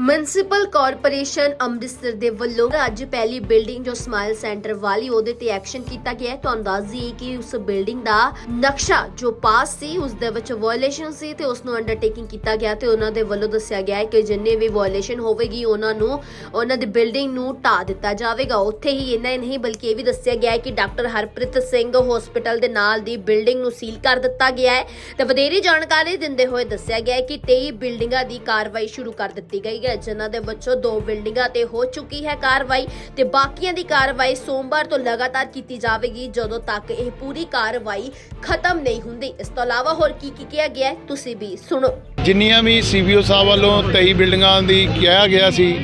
Municipal corporation Amritsar ਦੇ ਵੱਲੋਂ ਅੱਜ ਪਹਿਲੀ ਬਿਲਡਿੰਗ ਜੋ ਸਮਾਈਲ ਸੈਂਟਰ ਵਾਲੀ ਉਹਦੇ ਤੇ ਐਕਸ਼ਨ ਕੀਤਾ ਗਿਆ ਹੈ। ਤੁਹਾਨੂੰ ਦੱਸ ਦਈਏ ਕਿ ਉਸ ਬਿਲਡਿੰਗ ਦਾ ਨਕਸ਼ਾ ਜੋ ਪਾਸ ਸੀ, ਉਸ ਦੇ ਵਿੱਚ ਵਾਇਓਲੇਸ਼ਨ ਸੀ ਤੇ ਉਸ ਨੂੰ ਅੰਡਰਟੇਕਿੰਗ ਕੀਤਾ ਗਿਆ ਤੇ ਉਹਨਾਂ ਦੇ ਵੱਲੋਂ ਦੱਸਿਆ ਗਿਆ ਹੈ ਕਿ ਜਿੰਨੇ ਵੀ ਵਾਇਓਲੇਸ਼ਨ ਹੋਵੇਗੀ, ਉਹਨਾਂ ਨੂੰ ਉਹਨਾਂ ਦੀ ਬਿਲਡਿੰਗ ਨੂੰ ਢਾ ਦਿੱਤਾ ਜਾਵੇਗਾ। ਉੱਥੇ ਹੀ ਇੰਨਾ ਹੀ ਨਹੀਂ, ਬਲਕਿ ਇਹ ਵੀ ਦੱਸਿਆ ਗਿਆ ਹੈ ਕਿ ਡਾਕਟਰ ਹਰਪ੍ਰੀਤ ਸਿੰਘ ਹਸਪੀਟਲ ਦੇ ਨਾਲ ਦੀ ਬਿਲਡਿੰਗ ਨੂੰ ਸੀਲ ਕਰ ਦਿੱਤਾ ਗਿਆ ਹੈ। ਤੇ ਵਧੇਰੀ ਜਾਣਕਾਰੀ ਦਿੰਦੇ ਹੋਏ ਦੱਸਿਆ ਗਿਆ ਹੈ ਕਿ 23 ਬਿਲਡਿੰਗਾਂ ਦੀ ਕਾਰਵਾਈ ਸ਼ੁਰੂ ਕਰ ਦਿੱਤੀ ਗਈ ਹੈ, ਜਿਨ੍ਹਾਂ ਦੇ ਵਿੱਚੋਂ ਦੋ ਬਿਲਡਿੰਗਾਂ ਤੇ ਹੋ ਚੁੱਕੀ ਹੈ ਕਾਰਵਾਈ ਤੇ ਬਾਕੀਆਂ ਦੀ ਕਾਰਵਾਈ ਸੋਮਵਾਰ ਤੋਂ ਲਗਾਤਾਰ ਕੀਤੀ ਜਾਵੇਗੀ, ਜਦੋਂ ਤੱਕ ਇਹ ਪੂਰੀ ਕਾਰਵਾਈ ਖਤਮ ਨਹੀਂ ਹੁੰਦੀ। ਇਸ ਤੋਂ ਇਲਾਵਾ ਹੋਰ ਕੀ ਕੀ ਕਿਹਾ ਗਿਆ ਹੈ, ਤੁਸੀਂ ਵੀ ਸੁਣੋ। ਜਿੰਨੀਆਂ ਵੀ ਸੀਬੀਓ ਸਾਹਿਬ ਵੱਲੋਂ 23 ਬਿਲਡਿੰਗਾਂ ਦੀ ਕਿਹਾ ਗਿਆ ਸੀ,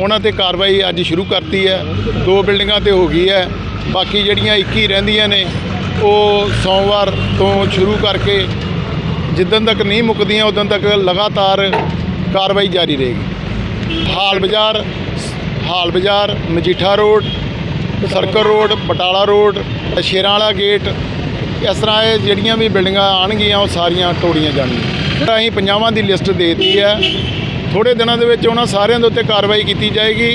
ਉਹਨਾਂ ਤੇ ਕਾਰਵਾਈ ਅੱਜ ਸ਼ੁਰੂ ਕਰਤੀ ਹੈ। ਦੋ ਬਿਲਡਿੰਗਾਂ ਤੇ ਹੋ ਗਈ ਹੈ। ਬਾਕੀ ਜਿਹੜੀਆਂ 21 ਰਹਿੰਦੀਆਂ ਨੇ, ਉਹ ਸੋਮਵਾਰ ਤੋਂ ਸ਼ੁਰੂ ਕਰਕੇ ਜਿੱਦਣ ਤੱਕ ਨਹੀਂ ਮੁੱਕਦੀਆਂ, ਉਦੋਂ ਤੱਕ ਲਗਾਤਾਰ ਕਾਰਵਾਈ ਜਾਰੀ ਰਹੇਗੀ। Hall Bazaar Hall Bazaar, Majitha Road, Circle Road, Batala Road, Sheran Wala Gate. ਇਸ ਤਰ੍ਹਾਂ ਇਹ ਜਿਹੜੀਆਂ ਵੀ ਬਿਲਡਿੰਗਾਂ ਆਣਗੀਆਂ ਉਹ ਸਾਰੀਆਂ ਤੋੜੀਆਂ ਜਾਣਗੀਆਂ। ਅਸੀਂ ਪੰਜਾਵਾਂ ਦੀ ਲਿਸਟ ਦੇ ਦਿੱਤੀ ਹੈ। ਥੋੜੇ ਦਿਨਾਂ ਦੇ ਵਿੱਚ ਉਹਨਾਂ ਸਾਰਿਆਂ ਦੇ ਉੱਤੇ ਕਾਰਵਾਈ ਕੀਤੀ ਜਾਏਗੀ।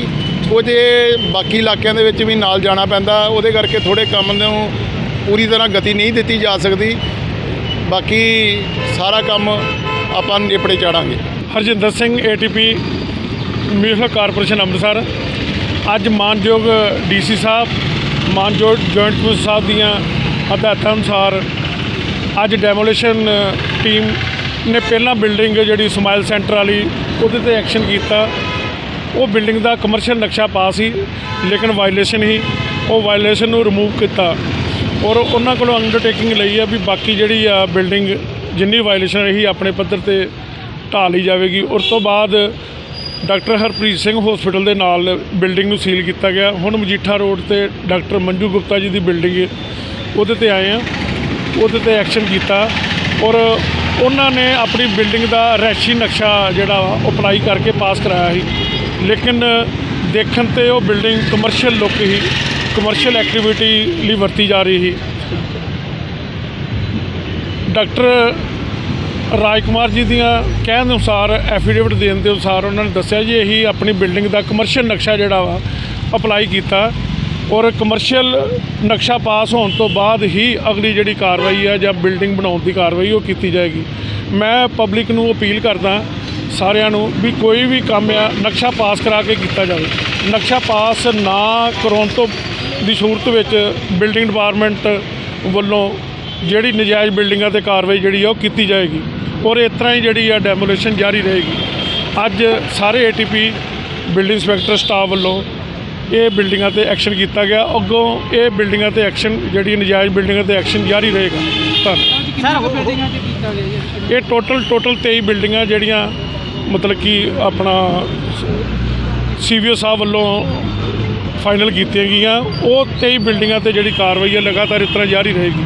ਕੁਝ ਇਹ ਬਾਕੀ ਇਲਾਕਿਆਂ ਦੇ ਵਿੱਚ ਵੀ ਨਾਲ ਜਾਣਾ ਪੈਂਦਾ। ਉਹਦੇ ਕਰਕੇ ਥੋੜੇ ਕੰਮ ਨੂੰ ਪੂਰੀ ਤਰ੍ਹਾਂ ਗਤੀ ਨਹੀਂ ਦਿੱਤੀ ਜਾ ਸਕਦੀ। ਬਾਕੀ ਸਾਰਾ ਕੰਮ ਆਪਾਂ ਨੇਪੜੇ ਚਾੜਾਂਗੇ। Harjinder Singh ATP municipal corporation Amritsar. ਅੱਜ ਮਾਨਯੋਗ ਡੀਸੀ ਸਾਹਿਬ, ਮਾਨਯੋਗ ਜੁਆਇੰਟ ਕਮਿਸ਼ਨਰ ਸਾਹਿਬ ਦੀਆਂ ਹਦਾਇਤਾਂ ਅਨੁਸਾਰ ਅੱਜ ਡੈਮੋਲੀਸ਼ਨ ਟੀਮ ਨੇ ਪਹਿਲਾਂ ਬਿਲਡਿੰਗ ਜਿਹੜੀ ਸਮਾਈਲ ਸੈਂਟਰ ਵਾਲੀ ਉਹਦੇ ਤੇ ਐਕਸ਼ਨ ਕੀਤਾ। ਉਹ ਬਿਲਡਿੰਗ ਦਾ ਕਮਰਸ਼ੀਅਲ ਨਕਸ਼ਾ ਪਾਸ ਸੀ, ਲੇਕਿਨ ਵਾਇਲੇਸ਼ਨ ਹੀ, ਉਹ ਵਾਇਲੇਸ਼ਨ ਨੂੰ ਰਿਮੂਵ ਕੀਤਾ। ਔਰ ਉਹਨਾਂ ਕੋਲੋਂ ਅੰਡਰਟੇਕਿੰਗ ਲਈ ਆ ਵੀ ਬਾਕੀ ਜਿਹੜੀ ਆ ਬਿਲਡਿੰਗ ਜਿੰਨੀ ਵਾਇਲੇਸ਼ਨ ਰਹੀ, ਆਪਣੇ ਪੱਧਰ ਤੇ ਢਾਹ ਲਈ ਜਾਵੇਗੀ। ਉਸ ਤੋਂ ਬਾਅਦ ਡਾਕਟਰ ਹਰਪ੍ਰੀਤ ਸਿੰਘ ਹਸਪੀਟਲ ਦੇ ਨਾਲ ਬਿਲਡਿੰਗ ਨੂੰ ਸੀਲ ਕੀਤਾ ਗਿਆ। ਹੁਣ ਮਜੀਠਾ ਰੋਡ ਤੇ ਡਾਕਟਰ ਮੰਜੂ ਗੁਪਤਾ ਜੀ ਦੀ ਬਿਲਡਿੰਗ ਹੈ। ਉਹਦੇ ਤੇ ਆਏ ਆ। ਉਹਦੇ ਤੇ ਐਕਸ਼ਨ ਕੀਤਾ। ਔਰ ਉਹਨਾਂ ਨੇ ਆਪਣੀ ਬਿਲਡਿੰਗ ਦਾ ਰੈਸ਼ੀ ਨਕਸ਼ਾ ਜਿਹੜਾ ਵਾ, ਉਹ ਅਪਲਾਈ ਕਰਕੇ ਪਾਸ ਕਰਾਇਆ ਸੀ। ਲੇਕਿਨ ਦੇਖਣ ਤੇ ਉਹ ਬਿਲਡਿੰਗ ਕਮਰਸ਼ੀਅਲ ਲੁੱਕ ਹੀ ਕਮਰਸ਼ੀਅਲ ਐਕਟੀਵਿਟੀ ਲਈ ਵਰਤੀ ਜਾ ਰਹੀ ਸੀ। ਡਾਕਟਰ ਰਾਜ ਕੁਮਾਰ ਜੀ ਦੀਆਂ ਕਹਿਣ ਦੇ ਅਨੁਸਾਰ ਐਫੀਡੇਵਿਟ ਦੇਣ ਦੇ ਅਨੁਸਾਰ ਉਹਨਾਂ ਨੇ ਦੱਸਿਆ ਜੀ, ਇਹੀ ਆਪਣੀ ਬਿਲਡਿੰਗ ਦਾ ਕਮਰਸ਼ੀਅਲ ਨਕਸ਼ਾ ਜਿਹੜਾ ਵਾ ਅਪਲਾਈ ਕੀਤਾ ਔਰ ਕਮਰਸ਼ੀਅਲ ਨਕਸ਼ਾ ਪਾਸ ਹੋਣ ਤੋਂ ਬਾਅਦ ਹੀ ਅਗਲੀ ਜਿਹੜੀ ਕਾਰਵਾਈ ਹੈ ਜਾਂ ਬਿਲਡਿੰਗ ਬਣਾਉਣ ਦੀ ਕਾਰਵਾਈ ਉਹ ਕੀਤੀ ਜਾਏਗੀ। ਮੈਂ ਪਬਲਿਕ ਨੂੰ ਅਪੀਲ ਕਰਦਾ ਸਾਰਿਆਂ ਨੂੰ ਵੀ ਕੋਈ ਵੀ ਕੰਮ ਆ, ਨਕਸ਼ਾ ਪਾਸ ਕਰਾ ਕੇ ਕੀਤਾ ਜਾਵੇ। ਨਕਸ਼ਾ ਪਾਸ ਨਾ ਕਰਾਉਣ ਤੋਂ ਦੀ ਸੂਰਤ ਵਿੱਚ ਬਿਲਡਿੰਗ ਡਿਪਾਰਟਮੈਂਟ ਵੱਲੋਂ ਜਿਹੜੀ ਨਜਾਇਜ਼ ਬਿਲਡਿੰਗਾਂ ਤੇ ਕਾਰਵਾਈ ਜਿਹੜੀ ਆ ਉਹ ਕੀਤੀ ਜਾਏਗੀ। ਔਰ ਇਸ ਤਰ੍ਹਾਂ ਹੀ ਜਿਹੜੀ ਆ ਡੈਮੋਲੇਸ਼ਨ ਜਾਰੀ ਰਹੇਗੀ। ਅੱਜ ਸਾਰੇ ਏਟੀਪੀ ਬਿਲਡਿੰਗ ਇੰਸਪੈਕਟਰ ਸਟਾਫ ਵੱਲੋਂ ਇਹ ਬਿਲਡਿੰਗਾਂ ਤੇ ਐਕਸ਼ਨ ਕੀਤਾ ਗਿਆ। ਅੱਗੋਂ ਇਹ ਬਿਲਡਿੰਗਾਂ ਤੇ ਐਕਸ਼ਨ ਜਿਹੜੀ ਨਜਾਇਜ਼ ਬਿਲਡਿੰਗਾਂ ਤੇ ਐਕਸ਼ਨ ਜਾਰੀ ਰਹੇਗਾ। ਧੰਨਵਾਦ। ਸਰ ਉਹ ਬਿਲਡਿੰਗਾਂ 'ਚ ਕੀਤਾ ਗਿਆ ਜੀ। ਇਹ ਟੋਟਲ ਟੋਟਲ 23 ਬਿਲਡਿੰਗਾਂ ਜਿਹੜੀਆਂ ਮਤਲਬ ਕਿ ਆਪਣਾ ਸੀਵੀਓ ਸਾਹਿਬ ਵੱਲੋਂ ਫਾਈਨਲ ਕੀਤੀਆਂ ਗਈਆਂ। ਉਹ 23 ਬਿਲਡਿੰਗਾਂ ਤੇ ਜਿਹੜੀ ਕਾਰਵਾਈ ਹੈ ਲਗਾਤਾਰ ਇਸ ਤਰ੍ਹਾਂ ਜਾਰੀ ਰਹੇਗੀ।